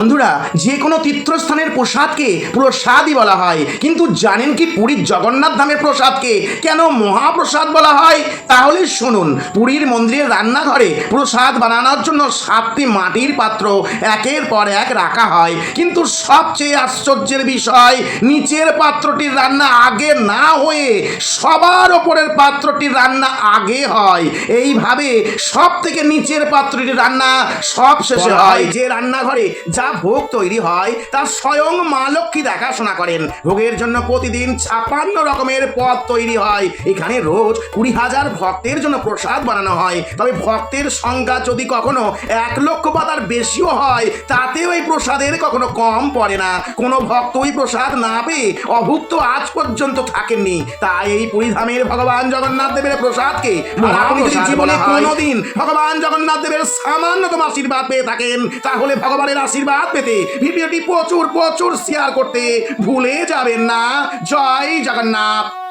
বন্ধুরা যে কোনো তীর্থস্থানের প্রসাদকে প্রসাদই বলা হয়। কিন্তু জানেন কি পুরীর জগন্নাথ ধামের প্রসাদকে কেন মহাপ্রসাদ বলা হয়? তাহলে শুনুন পুরীর মন্দিরের রান্নাঘরে প্রসাদ বানানোর জন্য সাতটি মাটির পাত্র একের পর এক রাখা হয়। কিন্তু সবচেয়ে আশ্চর্যের বিষয় নিচের পাত্রটির রান্না আগে না হয়ে সবার ওপরের পাত্রটির রান্না আগে হয়। এইভাবে সব থেকে নিচের পাত্রটির রান্না সব শেষে হয়। যে রান্নাঘরে যা ভোগ তৈরি হয় তা স্বয়ং মা লক্ষ্মী দেখাশোনা করেন। ভোগের জন্য প্রতিদিন ছাপান্ন রকমের পদ তৈরি হয়। এখানে রোজ কুড়ি হাজার ভক্তের জন্য প্রসাদ বানানো হয়। তবে ভক্তের সংখ্যা যদি কখনো এক লক্ষ বা তার বেশিও হয় তাতেও এই প্রসাদের কখনো কম পড়ে না। কোনো ভক্ত ওই প্রসাদ না পেয়ে অভুক্ত আজ পর্যন্ত থাকেননি। তাই এই পুরীধামের ভগবান জগন্নাথ দেবের প্রসাদকে আপনি যদি জীবনে কোনোদিন ভগবান জগন্নাথ দেবের সামান্যতম আশীর্বাদ পেয়ে থাকেন তাহলে ভগবানের আশীর্বাদ পেতে ভিডিওটি প্রচুর প্রচুর শেয়ার করতে ভুলে যাবেন না। জয় জগন্নাথ।